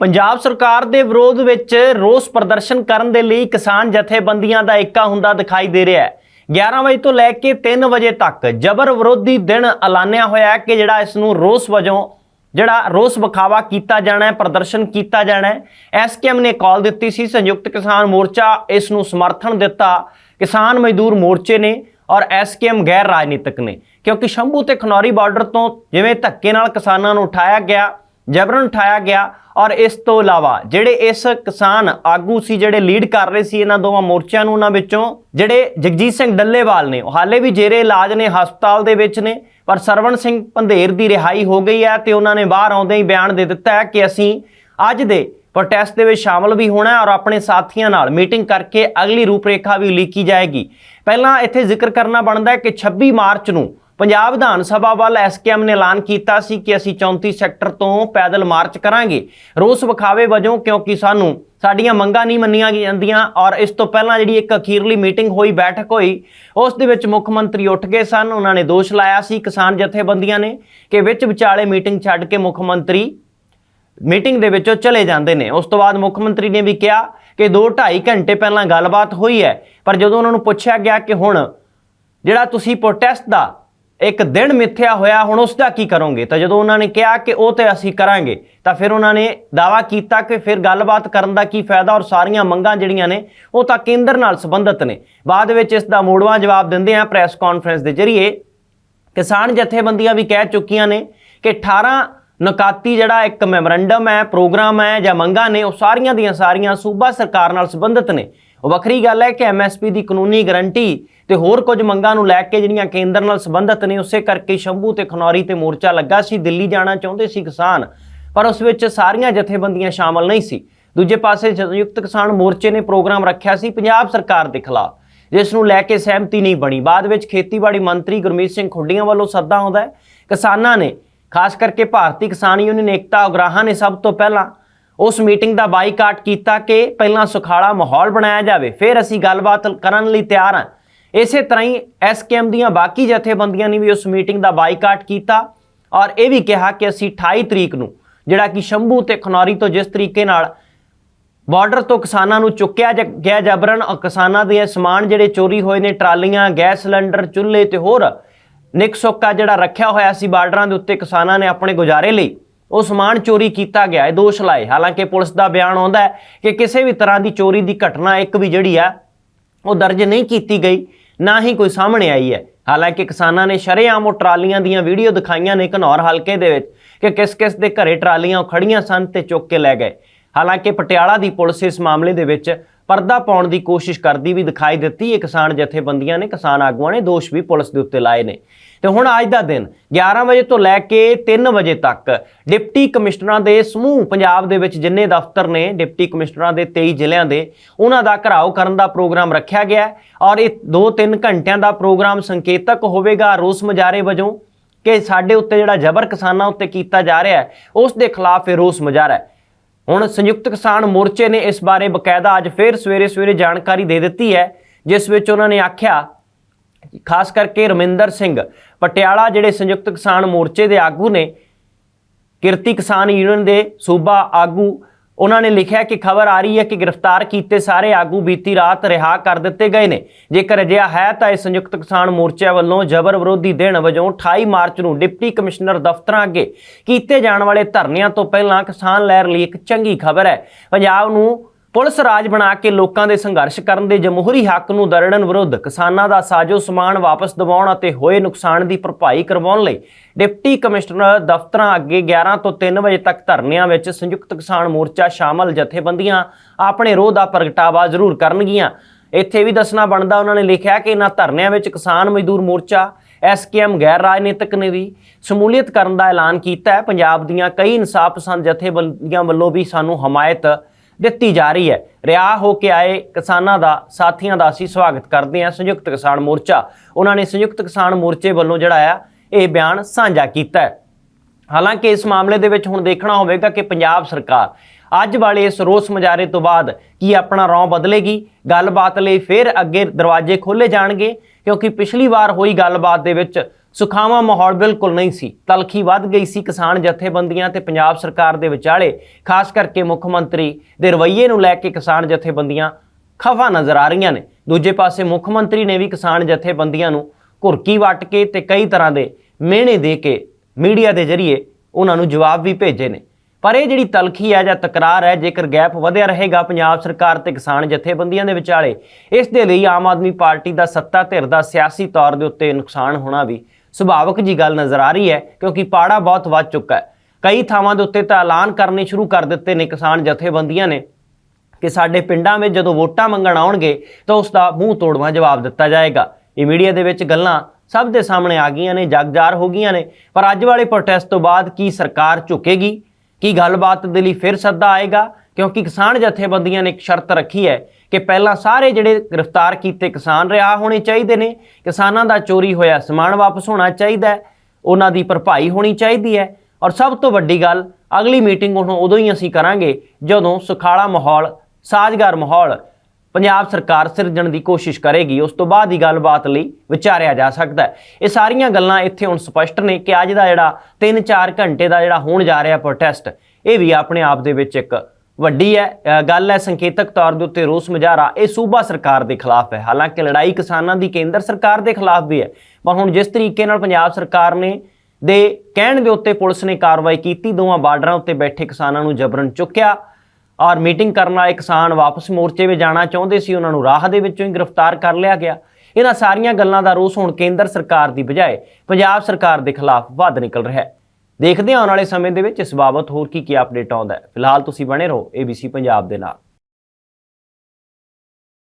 ਪੰਜਾਬ ਸਰਕਾਰ ਦੇ ਵਿਰੋਧ ਵਿੱਚ ਰੋਸ ਪ੍ਰਦਰਸ਼ਨ ਕਰਨ ਦੇ ਲਈ ਕਿਸਾਨ ਜਥੇਬੰਦੀਆਂ ਦਾ ਏਕਾ ਹੁੰਦਾ ਦਿਖਾਈ ਦੇ ਰਿਹਾ ਹੈ। 11 ਵਜੇ ਤੋਂ ਲੈ ਕੇ 3 ਵਜੇ ਤੱਕ ਜਬਰ ਵਿਰੋਧੀ ਦਿਨ ਐਲਾਨਿਆ ਹੋਇਆ ਹੈ ਕਿ ਜਿਹੜਾ ਇਸ ਨੂੰ ਰੋਸ ਵਜੋਂ, ਜਿਹੜਾ ਰੋਸ ਵਿਖਾਵਾ ਕੀਤਾ ਜਾਣਾ ਹੈ, ਪ੍ਰਦਰਸ਼ਨ ਕੀਤਾ ਜਾਣਾ ਹੈ। ਐਸਕੇਐਮ ਨੇ ਕਾਲ ਦਿੱਤੀ ਸੀ, ਸੰਯੁਕਤ ਕਿਸਾਨ ਮੋਰਚਾ ਇਸ ਨੂੰ ਸਮਰਥਨ ਦਿੱਤਾ। ਕਿਸਾਨ ਮਜ਼ਦੂਰ ਮੋਰਚੇ ਨੇ ਔਰ ਐਸਕੇਐਮ ਗੈਰ ਰਾਜਨੀਤਿਕ ਨੇ, ਕਿਉਂਕਿ ਸ਼ੰਭੂ ਤੇ ਖਨੌਰੀ ਬਾਰਡਰ ਤੋਂ ਜਿਵੇਂ ਧੱਕੇ ਨਾਲ ਕਿਸਾਨਾਂ ਨੂੰ ਉਠਾਇਆ ਗਿਆ ਜਬਰਨ ਉਠਾਇਆ ਗਿਆ ਔਰ ਇਸ ਤੋਂ ਇਲਾਵਾ ਜਿਹੜੇ ਇਸ ਕਿਸਾਨ ਆਗੂ ਸੀ, ਜਿਹੜੇ ਲੀਡ ਕਰ ਰਹੇ ਸੀ ਇਹਨਾਂ ਦੋਵਾਂ ਮੋਰਚਿਆਂ ਨੂੰ ਉਹਨਾਂ ਵਿੱਚੋਂ ਜਿਹੜੇ ਜਗਜੀਤ ਸਿੰਘ ਡੱਲੇਵਾਲ ਨੇ, ਉਹ ਹਾਲੇ ਵੀ ਜੇਰੇ ਇਲਾਜ ਨੇ, ਹਸਪਤਾਲ ਦੇ ਵਿੱਚ ਨੇ, ਪਰ ਸਰਵਣ ਸਿੰਘ ਪੰਧੇਰ ਦੀ ਰਿਹਾਈ ਹੋ ਗਈ ਹੈ ਤੇ ਉਹਨਾਂ ਨੇ ਬਾਹਰ ਆਉਂਦੇ ਹੀ ਬਿਆਨ ਦੇ ਦਿੱਤਾ ਹੈ ਕਿ ਅਸੀਂ ਅੱਜ ਦੇ ਪ੍ਰੋਟੈਸਟ ਦੇ ਵਿੱਚ ਸ਼ਾਮਲ ਵੀ ਹੋਣਾ ਔਰ ਆਪਣੇ ਸਾਥੀਆਂ ਨਾਲ ਮੀਟਿੰਗ ਕਰਕੇ ਅਗਲੀ ਰੂਪਰੇਖਾ ਵੀ ਲਿਖੀ ਜਾਏਗੀ। ਪਹਿਲਾਂ ਇੱਥੇ ਜ਼ਿਕਰ ਕਰਨਾ ਬਣਦਾ ਹੈ ਕਿ 26 ਮਾਰਚ ਨੂੰ ਪੰਜਾਬ ਵਿਧਾਨ ਸਭਾ ਵੱਲ ਐਸਕੇਐਮ ਨੇ ਐਲਾਨ ਕੀਤਾ ਸੀ ਕਿ ਅਸੀਂ 34 ਸੈਕਟਰ ਤੋਂ ਪੈਦਲ ਮਾਰਚ ਕਰਾਂਗੇ। ਰੋਸ ਵਿਖਾਵੇ ਵਜੋਂ ਕਿਉਂਕਿ ਸਾਨੂੰ ਸਾਡੀਆਂ ਮੰਗਾਂ ਨਹੀਂ ਮੰਨੀਆਂ ਜਾਂਦੀਆਂ ਔਰ ਇਸ ਤੋਂ ਪਹਿਲਾਂ ਜਿਹੜੀ ਇੱਕ ਅਖੀਰਲੀ ਮੀਟਿੰਗ ਹੋਈ, ਬੈਠਕ ਹੋਈ, ਉਸ ਦੇ ਵਿੱਚ ਮੁੱਖ ਮੰਤਰੀ ਉੱਠ ਗਏ ਸਨ। ਉਹਨਾਂ ਨੇ ਦੋਸ਼ ਲਾਇਆ ਸੀ ਕਿਸਾਨ ਜਥੇਬੰਦੀਆਂ ਨੇ ਕਿ ਵਿੱਚ ਵਿਚਾਲੇ ਮੀਟਿੰਗ ਛੱਡ ਕੇ ਮੁੱਖ ਮੰਤਰੀ ਮੀਟਿੰਗ ਦੇ ਵਿੱਚੋਂ ਚਲੇ ਜਾਂਦੇ ਨੇ। ਉਸ ਤੋਂ ਬਾਅਦ ਮੁੱਖ ਮੰਤਰੀ ਨੇ ਵੀ ਕਿਹਾ ਕਿ 2-2.5 ਘੰਟੇ ਪਹਿਲਾਂ ਗੱਲਬਾਤ ਹੋਈ ਹੈ, ਪਰ ਜਦੋਂ ਉਹਨਾਂ ਨੂੰ ਪੁੱਛਿਆ ਗਿਆ ਕਿ ਹੁਣ ਜਿਹੜਾ ਤੁਸੀਂ ਪ੍ਰੋਟੈਸਟ ਦਾ ਇੱਕ ਦਿਨ ਮਿੱਥਿਆ ਹੋਇਆ, ਹੁਣ ਉਸ ਦਾ ਕੀ ਕਰੋਗੇ? ਤਾਂ ਜਦੋਂ ਉਹਨਾਂ ਨੇ ਕਿਹਾ ਕਿ ਉਹ ਤੇ ਅਸੀਂ ਕਰਾਂਗੇ, ਤਾਂ ਫਿਰ ਉਹਨਾਂ ਨੇ ਦਾਵਾ ਕੀਤਾ ਕਿ ਫਿਰ ਗੱਲਬਾਤ ਕਰਨ ਦਾ ਕੀ ਫਾਇਦਾ ਔਰ ਸਾਰੀਆਂ ਮੰਗਾਂ ਜਿਹੜੀਆਂ ਨੇ, ਉਹ ਤਾਂ ਕੇਂਦਰ ਨਾਲ ਸੰਬੰਧਿਤ ਨੇ। ਬਾਅਦ ਵਿੱਚ ਇਸ ਦਾ ਮੋੜਵਾਂ ਜਵਾਬ ਦਿੰਦੇ ਆ ਪ੍ਰੈਸ ਕਾਨਫਰੰਸ ਦੇ ਜ਼ਰੀਏ। ਕਿਸਾਨ ਜਥੇਬੰਦੀਆਂ ਵੀ ਕਹਿ ਚੁੱਕੀਆਂ ਨੇ ਕਿ 18 ਨਕਾਤੀ ਜਿਹੜਾ ਇੱਕ ਮੈਮੋਰੰਡਮ ਹੈ, ਪ੍ਰੋਗਰਾਮ ਹੈ ਜਾਂ ਮੰਗਾਂ ਨੇ, ਉਹ ਸਾਰੀਆਂ ਦੀਆਂ ਸਾਰੀਆਂ ਸੂਬਾ ਸਰਕਾਰ ਨਾਲ ਸੰਬੰਧਿਤ ਨੇ। ਉਹ ਵੱਖਰੀ ਗੱਲ ਹੈ ਕਿ ਐਮਐਸਪੀ ਦੀ ਕਾਨੂੰਨੀ ਗਾਰੰਟੀ ਤੇ ਹੋਰ ਕੁਝ ਮੰਗਾਂ ਨੂੰ ਲੈ ਕੇ ਜਿਹੜੀਆਂ ਕੇਂਦਰ ਨਾਲ ਸੰਬੰਧਿਤ ਨੇ, ਉਸੇ ਕਰਕੇ ਸ਼ੰਭੂ ਤੇ ਖਨੌਰੀ ਤੇ ਮੋਰਚਾ ਲੱਗਾ ਸੀ, ਦਿੱਲੀ ਜਾਣਾ ਚਾਹੁੰਦੇ ਸੀ ਕਿਸਾਨ, ਪਰ ਉਸ ਵਿੱਚ ਸਾਰੀਆਂ ਜਥੇਬੰਦੀਆਂ ਸ਼ਾਮਲ ਨਹੀਂ ਸੀ। ਦੂਜੇ ਪਾਸੇ ਸੰਯੁਕਤ ਕਿਸਾਨ ਮੋਰਚੇ ਨੇ ਪ੍ਰੋਗਰਾਮ ਰੱਖਿਆ ਸੀ ਪੰਜਾਬ ਸਰਕਾਰ ਦੇ ਖਿਲਾਫ, ਜਿਸ ਨੂੰ ਲੈ ਕੇ ਸਹਿਮਤੀ ਨਹੀਂ ਬਣੀ। ਬਾਅਦ ਵਿੱਚ ਖੇਤੀਬਾੜੀ ਮੰਤਰੀ ਗੁਰਮੀਤ ਸਿੰਘ ਖੁੱਡੀਆਂ ਵੱਲੋਂ ਸੱਦਾ ਆਉਂਦਾ ਹੈ। ਕਿਸਾਨਾਂ ਨੇ, ਖਾਸ ਕਰਕੇ ਭਾਰਤੀ ਕਿਸਾਨ ਯੂਨੀਅਨ ਏਕਤਾ ਉਗਰਾਹਾਂ ਨੇ ਸਭ ਤੋਂ ਪਹਿਲਾਂ ਉਸ ਮੀਟਿੰਗ ਦਾ ਬਾਈਕਾਟ ਕੀਤਾ ਕਿ ਪਹਿਲਾਂ ਸੁਖਾਲਾ ਮਾਹੌਲ ਬਣਾਇਆ ਜਾਵੇ, ਫਿਰ ਅਸੀਂ ਗੱਲਬਾਤ ਕਰਨ ਲਈ ਤਿਆਰ ਹਾਂ। ਇਸੇ ਤਰ੍ਹਾਂ ਹੀ ਐਸਕੇਐਮ ਦੀਆਂ ਬਾਕੀ ਜਥੇਬੰਦੀਆਂ ਨੇ ਵੀ ਉਸ ਮੀਟਿੰਗ ਦਾ ਬਾਈਕਾਟ ਕੀਤਾ ਔਰ ਇਹ ਵੀ ਕਿਹਾ ਕਿ ਅਸੀਂ 28 ਤਰੀਕ ਨੂੰ, ਜਿਹੜਾ ਕਿ ਸ਼ੰਭੂ ਤੇ ਖਨੌਰੀ ਤੋਂ ਜਿਸ ਤਰੀਕੇ ਨਾਲ ਬਾਰਡਰ ਤੋਂ ਕਿਸਾਨਾਂ ਨੂੰ ਚੁੱਕਿਆ ਜ- ਗਿਆ ਜਬਰਨ ਔਰ ਕਿਸਾਨਾਂ ਦੇ ਸਮਾਨ ਜਿਹੜੇ ਚੋਰੀ ਹੋਏ ਨੇ, ਟਰਾਲੀਆਂ, ਗੈਸ ਸਿਲੰਡਰ, ਚੁੱਲ੍ਹੇ ਤੇ ਹੋਰ ਨਿਕ ਸੋਕਾ ਜਿਹੜਾ ਰੱਖਿਆ ਹੋਇਆ ਸੀ ਬਾਰਡਰਾਂ ਦੇ ਉੱਤੇ ਕਿਸਾਨਾਂ ਨੇ ਆਪਣੇ ਗੁਜ਼ਾਰੇ ਲਈ। ਉਹ ਸਮਾਨ ਚੋਰੀ ਕੀਤਾ ਗਿਆ, ਇਹ ਦੋਸ਼ ਲਾਏ। ਹਾਲਾਂਕਿ ਪੁਲਿਸ ਦਾ ਬਿਆਨ ਆਉਂਦਾ ਹੈ ਕਿ ਕਿਸੇ ਵੀ ਤਰ੍ਹਾਂ ਦੀ ਚੋਰੀ ਦੀ ਘਟਨਾ ਇੱਕ ਵੀ ਜਿਹੜੀ ਆ, ਉਹ ਦਰਜ ਨਹੀਂ ਕੀਤੀ ਗਈ, ਨਾ ਹੀ ਕੋਈ ਸਾਹਮਣੇ ਆਈ ਹੈ। ਹਾਲਾਂਕਿ ਕਿਸਾਨਾਂ ਨੇ ਸ਼ਰੇਆਮ ਉਹ ਟਰਾਲੀਆਂ ਦੀਆਂ ਵੀਡੀਓ ਦਿਖਾਈਆਂ ਨੇ ਘਨੌਰ ਹਲਕੇ ਦੇ ਵਿੱਚ ਕਿ ਕਿਸ-ਕਿਸ ਦੇ ਘਰੇ ਟਰਾਲੀਆਂ ਉਹ ਖੜੀਆਂ ਸਨ ਤੇ ਚੁੱਕ ਕੇ ਲੈ ਗਏ। ਹਾਲਾਂਕਿ ਪਟਿਆਲਾ ਦੀ ਪੁਲਿਸ ਇਸ ਮਾਮਲੇ ਦੇ ਵਿੱਚ ਪਰਦਾ ਪਾਉਣ ਦੀ ਕੋਸ਼ਿਸ਼ ਕਰਦੀ ਵੀ ਦਿਖਾਈ ਦਿੱਤੀ। ਇਹ ਕਿਸਾਨ ਜਥੇਬੰਦੀਆਂ ਨੇ ਕਿਸਾਨ ਆਗੂਆਂ ਨੇ ਦੋਸ਼ ਵੀ ਪੁਲਿਸ ਦੇ ਉੱਤੇ ਲਾਏ ਨੇ। ਤੇ ਹੁਣ ਅੱਜ ਦਾ ਦਿਨ 11 ਵਜੇ ਤੋਂ ਲੈ ਕੇ 3 ਵਜੇ ਤੱਕ ਡਿਪਟੀ ਕਮਿਸ਼ਨਰਾਂ ਦੇ ਸਮੂਹ ਪੰਜਾਬ ਦੇ ਵਿੱਚ ਜਿੰਨੇ ਦਫ਼ਤਰ ਨੇ ਡਿਪਟੀ ਕਮਿਸ਼ਨਰਾਂ ਦੇ 23 ਜ਼ਿਲ੍ਹਿਆਂ ਦੇ, ਉਹਨਾਂ ਦਾ ਘਰਾਓ ਕਰਨ ਦਾ ਪ੍ਰੋਗਰਾਮ ਰੱਖਿਆ ਗਿਆ ਔਰ ਇਹ 2-3 ਘੰਟਿਆਂ ਦਾ ਪ੍ਰੋਗਰਾਮ ਸੰਕੇਤਕ ਹੋਵੇਗਾ ਰੋਸ ਮੁਜ਼ਾਹਰੇ ਵਜੋਂ ਕਿ ਸਾਡੇ ਉੱਤੇ ਜਿਹੜਾ ਜ਼ਬਰ ਕਿਸਾਨਾਂ ਉੱਤੇ ਕੀਤਾ ਜਾ ਰਿਹਾ ਹੈ, ਉਸ ਦੇ ਖਿਲਾਫ ਇਹ ਰੋਸ ਮੁਜ਼ਾਹਰਾ ਹੈ। ਹੁਣ ਸੰਯੁਕਤ ਕਿਸਾਨ ਮੋਰਚੇ ਨੇ ਇਸ ਬਾਰੇ ਬਕਾਇਦਾ ਅੱਜ ਫੇਰ ਸਵੇਰੇ ਸਵੇਰੇ ਜਾਣਕਾਰੀ ਦੇ ਦਿੱਤੀ ਹੈ, ਜਿਸ ਵਿੱਚ ਉਹਨਾਂ ਨੇ ਆਖਿਆ, ਖਾਸ ਕਰਕੇ ਰਮਿੰਦਰ ਸਿੰਘ ਪਟਿਆਲਾ ਜਿਹੜੇ ਸੰਯੁਕਤ ਕਿਸਾਨ ਮੋਰਚੇ ਦੇ ਆਗੂ ਨੇ, ਕਿਰਤੀ ਕਿਸਾਨ ਯੂਨੀਅਨ ਦੇ ਸੂਬਾ ਆਗੂ ਉਹਨਾਂ ਨੇ ਲਿਖਿਆ ਕਿ ਖਬਰ ਆ ਰਹੀ ਹੈ ਕਿ ਗ੍ਰਿਫਤਾਰ ਕੀਤੇ ਸਾਰੇ ਆਗੂ ਬੀਤੀ ਰਾਤ ਰਿਹਾ ਕਰ ਦਿੱਤੇ ਗਏ ਨੇ। ਜੇਕਰ ਅਜਿਹਾ ਹੈ ਤਾਂ ਇਹ ਸੰਯੁਕਤ ਕਿਸਾਨ ਮੋਰਚਾ ਵੱਲੋਂ ਜ਼ਬਰ ਵਿਰੋਧੀ ਦਿਨ ਵਜੋਂ 28 ਮਾਰਚ ਨੂੰ ਡਿਪਟੀ ਕਮਿਸ਼ਨਰ ਦਫ਼ਤਰਾਂ ਅੱਗੇ ਕੀਤੇ ਜਾਣ ਵਾਲੇ ਧਰਨਿਆਂ ਤੋਂ ਪਹਿਲਾਂ ਕਿਸਾਨ ਲਹਿਰ ਲਈ ਇੱਕ ਚੰਗੀ ਖਬਰ ਹੈ। ਪੰਜਾਬ ਨੂੰ ਪੁਲਿਸ ਰਾਜ ਬਣਾ ਕੇ ਲੋਕਾਂ ਦੇ ਸੰਘਰਸ਼ ਕਰਨ ਦੇ ਜਮਹੂਰੀ ਹੱਕ ਨੂੰ ਦਰੜਨ ਵਿਰੁੱਧ ਕਿਸਾਨਾਂ ਦਾ ਸਾਜੋ ਸਮਾਨ ਵਾਪਸ ਦਿਵਾਉਣ ਅਤੇ ਹੋਏ ਨੁਕਸਾਨ ਦੀ ਭਰਪਾਈ ਕਰਵਾਉਣ ਲਈ ਡਿਪਟੀ ਕਮਿਸ਼ਨਰ ਦਫ਼ਤਰਾਂ ਅੱਗੇ 11 ਤੋਂ 3 ਵਜੇ ਤੱਕ ਧਰਨਿਆਂ ਵਿੱਚ ਸੰਯੁਕਤ ਕਿਸਾਨ ਮੋਰਚਾ ਸ਼ਾਮਲ ਜਥੇਬੰਦੀਆਂ ਆਪਣੇ ਰੋਹ ਦਾ ਪ੍ਰਗਟਾਵਾ ਜ਼ਰੂਰ ਕਰਨਗੀਆਂ। ਇੱਥੇ ਵੀ ਦੱਸਣਾ ਬਣਦਾ, ਉਹਨਾਂ ਨੇ ਲਿਖਿਆ ਕਿ ਇਹਨਾਂ ਧਰਨਿਆਂ ਵਿੱਚ ਕਿਸਾਨ ਮਜ਼ਦੂਰ ਮੋਰਚਾ ਐਸਕੇਐਮ ਗੈਰ ਰਾਜਨੀਤਿਕ ਨੇ ਵੀ ਸ਼ਮੂਲੀਅਤ ਕਰਨ ਦਾ ਐਲਾਨ ਕੀਤਾ ਹੈ। ਪੰਜਾਬ ਦੀਆਂ ਕਈ ਇਨਸਾਫ ਪਸੰਦ ਜਥੇਬੰਦੀਆਂ ਵੱਲੋਂ ਵੀ ਸਾਨੂੰ ਹਮਾਇਤ ਦਿੱਤੀ ਜਾ ਰਹੀ ਹੈ। ਰਿਹਾ ਹੋ ਕੇ ਆਏ ਕਿਸਾਨਾਂ ਦਾ, ਸਾਥੀਆਂ ਦਾ ਅਸੀਂ ਸਵਾਗਤ ਕਰਦੇ ਹਾਂ, ਸੰਯੁਕਤ ਕਿਸਾਨ ਮੋਰਚਾ। ਉਹਨਾਂ ਨੇ ਸੰਯੁਕਤ ਕਿਸਾਨ ਮੋਰਚੇ ਵੱਲੋਂ ਜਿਹੜਾ ਆ, ਇਹ ਬਿਆਨ ਸਾਂਝਾ ਕੀਤਾ ਹੈ। ਹਾਲਾਂਕਿ ਇਸ ਮਾਮਲੇ ਦੇ ਵਿੱਚ ਹੁਣ ਦੇਖਣਾ ਹੋਵੇਗਾ ਕਿ ਪੰਜਾਬ ਸਰਕਾਰ ਅੱਜ ਵਾਲੇ ਇਸ ਰੋਸ ਮੁਜ਼ਾਹਰੇ ਤੋਂ ਬਾਅਦ ਕੀ ਆਪਣਾ ਰੌਂ ਬਦਲੇਗੀ। ਗੱਲਬਾਤ ਲਈ ਫਿਰ ਅੱਗੇ ਦਰਵਾਜ਼ੇ ਖੋਲੇ ਜਾਣਗੇ, ਕਿਉਂਕਿ ਪਿਛਲੀ ਵਾਰ ਹੋਈ ਗੱਲਬਾਤ ਦੇ ਵਿੱਚ ਸੁਖਾਵਾਂ ਮਾਹੌਲ ਬਿਲਕੁਲ ਨਹੀਂ ਸੀ। ਤਲਖੀ ਵੱਧ ਗਈ ਸੀ ਕਿਸਾਨ ਜਥੇਬੰਦੀਆਂ ਤੇ ਪੰਜਾਬ ਸਰਕਾਰ ਦੇ ਵਿਚਾਲੇ, ਖਾਸ ਕਰਕੇ ਮੁੱਖ ਮੰਤਰੀ ਦੇ ਰਵੱਈਏ ਨੂੰ ਲੈ ਕੇ ਕਿਸਾਨ ਜਥੇਬੰਦੀਆਂ ਖਫਾ ਨਜ਼ਰ ਆ ਰਹੀਆਂ ਨੇ। ਦੂਜੇ ਪਾਸੇ ਮੁੱਖ ਮੰਤਰੀ ਨੇ ਵੀ ਕਿਸਾਨ ਜਥੇਬੰਦੀਆਂ ਨੂੰ ਘੁਰਕੀ ਵੱਟ ਕੇ ਤੇ ਕਈ ਤਰ੍ਹਾਂ ਦੇ ਮਿਹਣੇ ਦੇ ਕੇ ਮੀਡੀਆ ਦੇ ਜ਼ਰੀਏ ਉਹਨਾਂ ਨੂੰ ਜਵਾਬ ਵੀ ਭੇਜੇ ਨੇ। ਪਰ ਇਹ ਜਿਹੜੀ ਤਲਖੀ ਹੈ ਜਾਂ ਤਕਰਾਰ ਹੈ, ਜੇਕਰ ਗੈਪ ਵਧਿਆ ਰਹੇਗਾ ਪੰਜਾਬ ਸਰਕਾਰ ਤੇ ਕਿਸਾਨ ਜਥੇਬੰਦੀਆਂ ਦੇ ਵਿਚਾਲੇ, ਇਸ ਦੇ ਲਈ ਆਮ ਆਦਮੀ ਪਾਰਟੀ ਦਾ ਸੱਤਾ ਧਿਰ ਦਾ ਸਿਆਸੀ ਤੌਰ ਦੇ ਉੱਤੇ ਨੁਕਸਾਨ ਹੋਣਾ ਵੀ ਸੁਭਾਵਕ ਜੀ ਗੱਲ ਨਜ਼ਰ ਆ ਰਹੀ ਹੈ, ਕਿਉਂਕਿ ਪਾੜਾ ਬਹੁਤ ਵੱਧ ਚੁੱਕਾ ਹੈ। ਕਈ ਥਾਵਾਂ ਦੇ ਉੱਤੇ ਤਾਂ ਐਲਾਨ ਕਰਨੇ ਸ਼ੁਰੂ ਕਰ ਦਿੱਤੇ ਨੇ ਕਿਸਾਨ ਜਥੇਬੰਦੀਆਂ ਨੇ ਕਿ ਸਾਡੇ ਪਿੰਡਾਂ ਵਿੱਚ ਜਦੋਂ ਵੋਟਾਂ ਮੰਗਣ ਆਉਣਗੇ ਤਾਂ ਉਸ ਦਾ ਮੂੰਹ ਤੋੜਵਾ ਜਵਾਬ ਦਿੱਤਾ ਜਾਏਗਾ। ਇਹ ਮੀਡੀਆ ਦੇ ਵਿੱਚ ਗੱਲਾਂ ਸਭ ਦੇ ਸਾਹਮਣੇ ਆ ਗਈਆਂ ਨੇ, ਜਗਜਾਰ ਹੋ ਗਈਆਂ ਨੇ, ਪਰ ਅੱਜ ਵਾਲੇ ਪ੍ਰੋਟੈਸਟ ਤੋਂ ਬਾਅਦ ਕੀ ਸਰਕਾਰ ਝੁਕੇਗੀ? ਕੀ ਗੱਲਬਾਤ ਦੇ ਲਈ ਫਿਰ ਸੱਦਾ ਆਏਗਾ? ਕਿਉਂਕਿ ਕਿਸਾਨ ਜਥੇਬੰਦੀਆਂ ਨੇ ਇੱਕ ਸ਼ਰਤ ਰੱਖੀ ਹੈ ਕਿ ਪਹਿਲਾਂ ਸਾਰੇ ਜਿਹੜੇ ਗ੍ਰਿਫਤਾਰ ਕੀਤੇ ਕਿਸਾਨ ਰਿਹਾ ਹੋਣੇ ਚਾਹੀਦੇ ਨੇ। ਕਿਸਾਨਾਂ ਦਾ ਚੋਰੀ ਹੋਇਆ, ਸਮਾਨ ਵਾਪਸ ਹੋਣਾ ਚਾਹੀਦਾ ਹੈ, ਉਹਨਾਂ ਦੀ ਭਰਪਾਈ ਹੋਣੀ ਚਾਹੀਦੀ ਹੈ। ਔਰ ਸਭ ਤੋਂ ਵੱਡੀ ਗੱਲ, ਅਗਲੀ ਮੀਟਿੰਗ ਹੁਣ ਉਦੋਂ ਹੀ ਅਸੀਂ ਕਰਾਂਗੇ, ਜਦੋਂ ਸੁਖਾਲਾ ਮਾਹੌਲ ਸਾਜ਼ਗਾਰ ਮਾਹੌਲ ਪੰਜਾਬ ਸਰਕਾਰ ਸਿਰਜਣ ਦੀ ਕੋਸ਼ਿਸ਼ ਕਰੇਗੀ, ਉਸ ਤੋਂ ਬਾਅਦ ਹੀ ਗੱਲਬਾਤ ਲਈ ਵਿਚਾਰਿਆ ਜਾ ਸਕਦਾ ਇਹ ਸਾਰੀਆਂ ਗੱਲਾਂ ਇੱਥੇ ਹੁਣ ਸਪਸ਼ਟ ਨੇ ਕਿ ਅੱਜ ਦਾ ਜਿਹੜਾ 3-4 ਘੰਟੇ ਦਾ ਜਿਹੜਾ ਹੋਣ ਜਾ ਰਿਹਾ ਪ੍ਰੋਟੈਸਟ ਇਹ ਵੀ ਆਪਣੇ ਆਪ ਦੇ ਵਿੱਚ ਇੱਕ ਵੱਡੀ ਹੈ। ਗੱਲ ਹੈ ਸੰਕੇਤਕ ਤੌਰ ਦੇ ਉੱਤੇ ਰੋਸ ਮੁਜ਼ਾਹਰਾ ਇਹ ਸੂਬਾ ਸਰਕਾਰ ਦੇ ਖਿਲਾਫ ਹੈ। ਹਾਲਾਂਕਿ ਲੜਾਈ ਕਿਸਾਨਾਂ ਦੀ ਕੇਂਦਰ ਸਰਕਾਰ ਦੇ ਖਿਲਾਫ ਵੀ ਹੈ। ਪਰ ਹੁਣ ਜਿਸ ਤਰੀਕੇ ਨਾਲ ਪੰਜਾਬ ਸਰਕਾਰ ਨੇ ਦੇ ਕਹਿਣ ਦੇ ਉੱਤੇ ਪੁਲਿਸ ਨੇ ਕਾਰਵਾਈ ਕੀਤੀ, ਦੋਵਾਂ ਬਾਰਡਰਾਂ ਉੱਤੇ ਬੈਠੇ ਕਿਸਾਨਾਂ ਨੂੰ ਜਬਰਨ ਚੁੱਕਿਆ ਔਰ ਮੀਟਿੰਗ ਕਰਨ ਵਾਲੇ ਕਿਸਾਨ ਵਾਪਸ ਮੋਰਚੇ 'ਤੇ ਜਾਣਾ ਚਾਹੁੰਦੇ ਸੀ। ਉਹਨਾਂ ਨੂੰ ਰਾਹ ਦੇ ਵਿੱਚੋਂ ਹੀ ਗ੍ਰਿਫਤਾਰ ਕਰ ਲਿਆ ਗਿਆ। ਇਹਨਾਂ ਸਾਰੀਆਂ ਗੱਲਾਂ ਦਾ ਰੋਸ ਹੁਣ ਕੇਂਦਰ ਸਰਕਾਰ ਦੀ ਬਜਾਏ ਪੰਜਾਬ ਸਰਕਾਰ ਦੇ ਖਿਲਾਫ ਵੱਧ ਨਿਕਲ ਰਿਹਾ ਹੈ। ਦੇਖਦੇ ਹਾਂ ਆਉਣ ਵਾਲੇ ਸਮੇਂ ਦੇ ਵਿੱਚ ਇਸ ਬਾਬਤ ਹੋਰ ਕੀ ਕੀ ਅਪਡੇਟ ਆਉਂਦਾ ਹੈ। ਫਿਲਹਾਲ ਤੁਸੀਂ ਬਣੇ ਰਹੋ ABC ਪੰਜਾਬ ਦੇ ਨਾਲ।